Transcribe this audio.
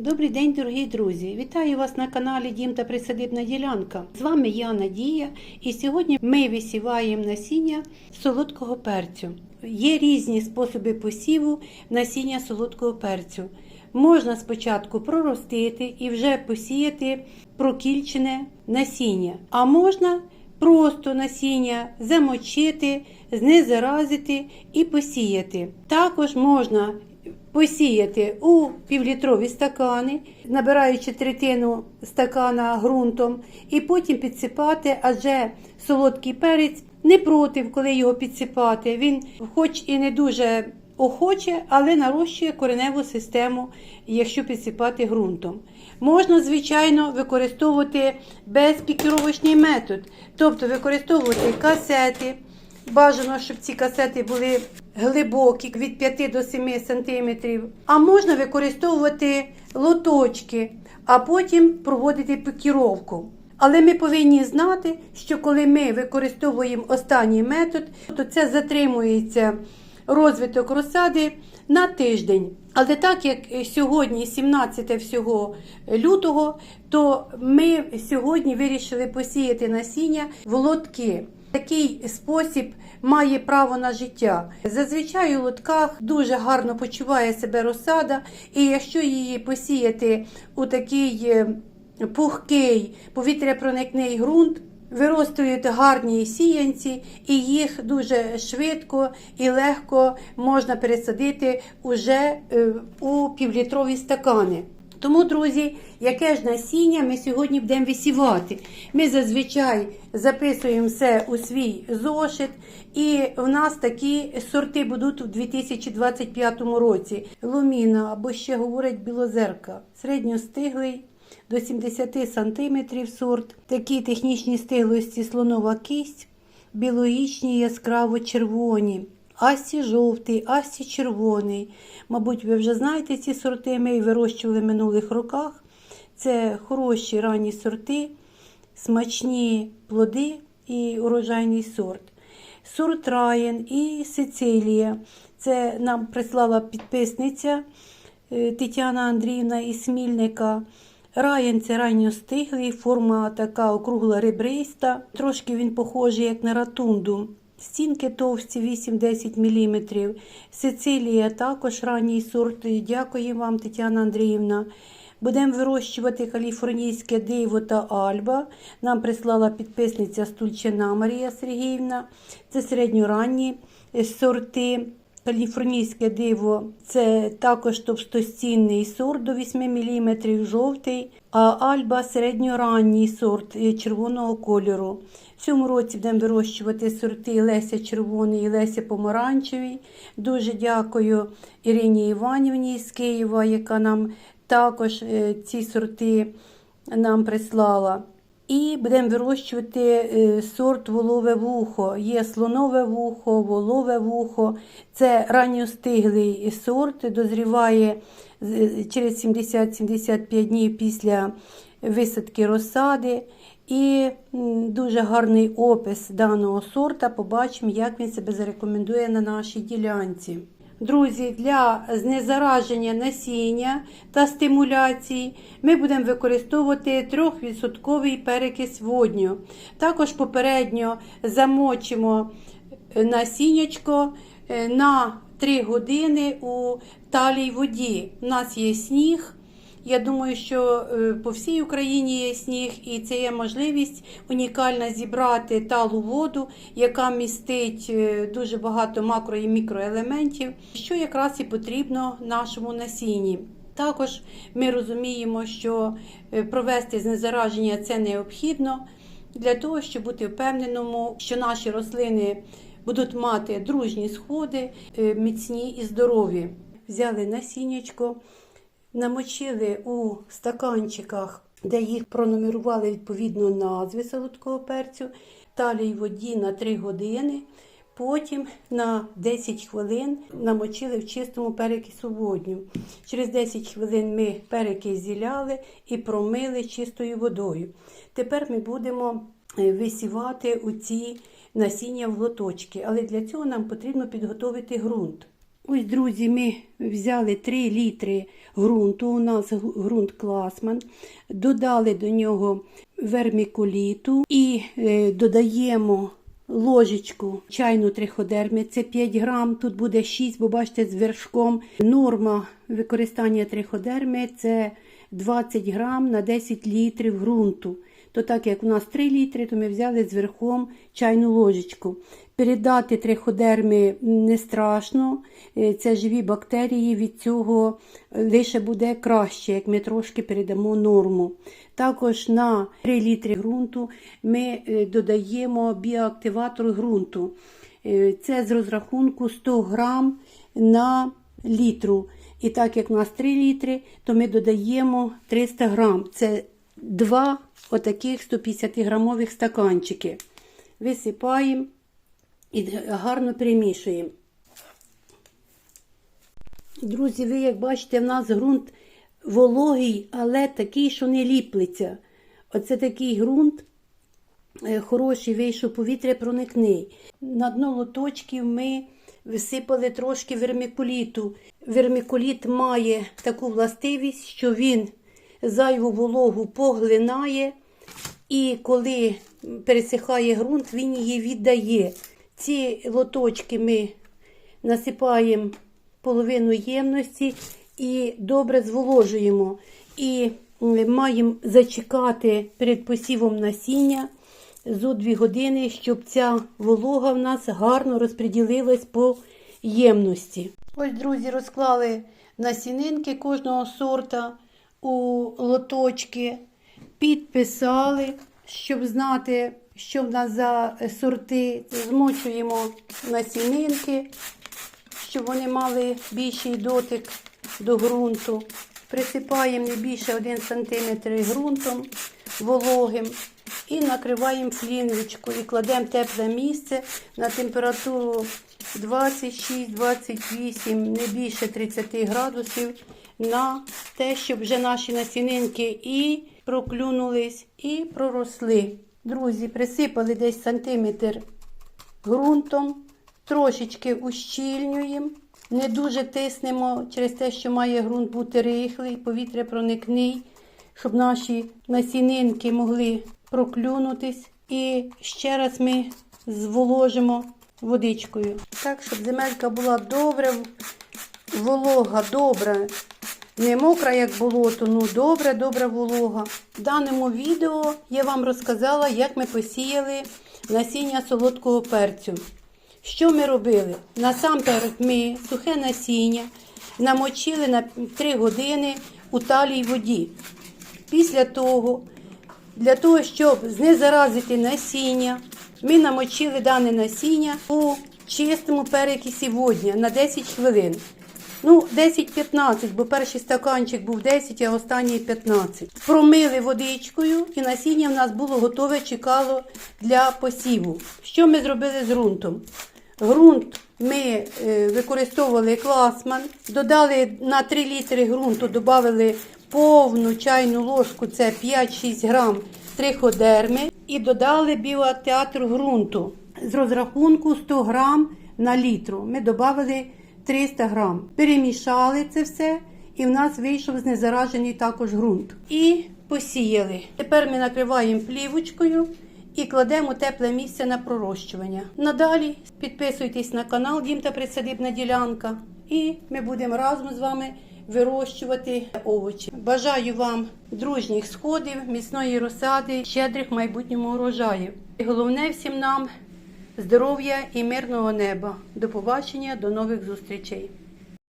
Добрий день, дорогі друзі! Вітаю вас на каналі Дім та Присадибна ділянка. З вами я Надія, і сьогодні ми висіваємо насіння солодкого перцю. Є різні способи посіву насіння солодкого перцю. Можна спочатку проростити і вже посіяти прокільчене насіння, а можна просто насіння замочити, знезаразити і посіяти. Також можна посіяти у півлітрові стакани, набираючи третину стакана ґрунтом, і потім підсипати, адже солодкий перець не проти, коли його підсипати. Він, хоч і не дуже охоче, але нарощує кореневу систему, якщо підсипати ґрунтом. Можна, звичайно, використовувати безпікіровочний метод, тобто використовувати касети. Бажано, щоб ці касети були глибокі від 5 до 7 см. А можна використовувати лоточки, а потім проводити пікіровку. Але ми повинні знати, що коли ми використовуємо останній метод, то це затримується розвиток розсади на тиждень. Але так як сьогодні 17 всього лютого, то ми сьогодні вирішили посіяти насіння в лотки. Такий спосіб має право на життя. Зазвичай у лотках дуже гарно почуває себе розсада, і якщо її посіяти у такий е, пухкий повітряпроникний ґрунт, виростують гарні сіянці, і їх дуже швидко і легко можна пересадити уже е, у півлітрові стакани. Тому, друзі, яке ж насіння ми сьогодні будемо висівати? Ми зазвичай записуємо все у свій зошит, і в нас такі сорти будуть у 2025 році. Луміна або ще говорять білозерка, середньостиглий до 70 см сорт, такі технічні стиглості слонова кисть, білогічні яскраво червоні. Асі жовтий, асі червоний. Мабуть, ви вже знаєте ці сорти, ми їх вирощували в минулих роках. Це хороші ранні сорти, смачні плоди і урожайний сорт. Сорт Раєн і Сицилія. Це нам прислала підписниця е, Тетяна Андріївна із Смільника. Раєн це ранньостиглий, форма така округла ребриста. Трошки він похожий як на ратунду. Стінки товсті 8-10 мм. Сицилія також ранній сорт. Дякую вам, Тетяна Андріївна. Будемо вирощувати каліфорнійське диво та альба. Нам прислала підписниця Стульчина Марія Сергіївна. Це середньоранні сорти. Каліфорнійське диво це також товстостінний сорт до 8 мм жовтий, а альба середньоранній сорт е, червоного кольору. В цьому році будемо вирощувати сорти Леся Червоний і Леся Помаранчевий. Дуже дякую Ірині Іванівні з Києва, яка нам також е, ці сорти нам прислала. І будемо вирощувати е, сорт волове вухо. Є слонове вухо, волове вухо. Це ранньостиглий сорт, дозріває е, через 70-75 днів після висадки розсади. І дуже гарний опис даного сорта. Побачимо, як він себе зарекомендує на нашій ділянці. Друзі, для знезараження насіння та стимуляції ми будемо використовувати 3% перекис водню. Також попередньо замочимо насіннячко е, на 3 години у талій воді. У нас є сніг. Я думаю, що е, по всій Україні є сніг, і це є можливість унікальна зібрати талу воду, яка містить е, дуже багато макро і мікроелементів, що якраз і потрібно нашому насінні. Також ми розуміємо, що е, провести знезараження це необхідно для того, щоб бути впевненому, що наші рослини будуть мати дружні сходи, міцні і здорові. Взяли насіннячко. Намочили у стаканчиках, де їх пронумерували відповідно назви солодкого перцю, талій воді на 3 години. Потім на 10 хвилин намочили в чистому перекису водню. Через 10 хвилин ми перекис зіляли і промили чистою водою. Тепер ми будемо е, висівати у ці насіння в лоточки, але для цього нам потрібно підготовити ґрунт. Ось, друзі, ми взяли 3 літри ґрунту. У нас ґрунт класман. Додали до нього вермікуліту і е, додаємо ложечку чайну триходерми. Це 5 грам. Тут буде 6, бо бачите, з вершком. Норма використання триходерми це 20 грам на 10 літрів ґрунту. То так як у нас 3 літри, то ми взяли з чайну ложечку. Передати триходерми не страшно, е, це живі бактерії, від цього лише буде краще, як ми трошки передамо норму. Також на 3 літри ґрунту ми е, додаємо біоактиватор ґрунту. Е, Це з розрахунку 100 грам на літру. І так як у нас 3 літри, то ми додаємо 300 грам. Це два отаких 150 грамових стаканчики. Висипаємо і гарно перемішуємо. Друзі, ви як бачите, в нас ґрунт вологий, але такий, що не ліплеться. Оце такий ґрунт е, хороший вийшов, повітря проникний. На дно лоточків ми висипали трошки вермикуліту. Вермикуліт має таку властивість, що він зайву вологу поглинає, і коли пересихає ґрунт, він її віддає. Ці лоточки ми насипаємо половину ємності і добре зволожуємо. І маємо зачекати перед посівом насіння зо 2 години, щоб ця волога в нас гарно розподілилась по ємності. Ось, друзі, розклали насінинки кожного сорта у лоточки, підписали, щоб знати, що в нас за сорти. Змочуємо насінинки, щоб вони мали більший дотик до ґрунту. Присипаємо не більше 1 см ґрунтом вологим і накриваємо флінвочку і кладемо тепле місце на температуру 26-28, не більше 30 градусів на те, щоб вже наші насінинки і проклюнулись, і проросли. Друзі, присипали десь сантиметр ґрунтом, трошечки ущільнюємо, не дуже тиснемо через те, що має ґрунт бути рихлий, повітря проникний, щоб наші насінинки могли проклюнутись. І ще раз ми зволожимо водичкою. Так, щоб земелька була добре волога, добра. Не мокра, як болото, ну добре, добре волога. В даному відео я вам розказала, як ми посіяли насіння солодкого перцю. Що ми робили? Насамперед ми сухе насіння намочили на 3 години у талій воді. Після того, для того, щоб знезаразити насіння, ми намочили дане насіння у чистому перекисі водня на 10 хвилин. Ну, 10-15, бо перший стаканчик був 10, а останній 15. Промили водичкою і насіння в нас було готове, чекало для посіву. Що ми зробили з ґрунтом? Ґрунт ми е, використовували класман, додали на 3 літри ґрунту, додали повну чайну ложку, це 5-6 грам триходерми, і додали біоактеатр ґрунту з розрахунку 100 грам на літру. Ми додали 300 грам. Перемішали це все, і в нас вийшов знезаражений також ґрунт. І посіяли. Тепер ми накриваємо плівочкою і кладемо тепле місце на пророщування. Надалі підписуйтесь на канал Дім та Присадибна ділянка, і ми будемо разом з вами вирощувати овочі. Бажаю вам дружніх сходів, міцної розсади, щедрих майбутньому урожаїв. І головне всім нам здоров'я і мирного неба. До побачення, до нових зустрічей.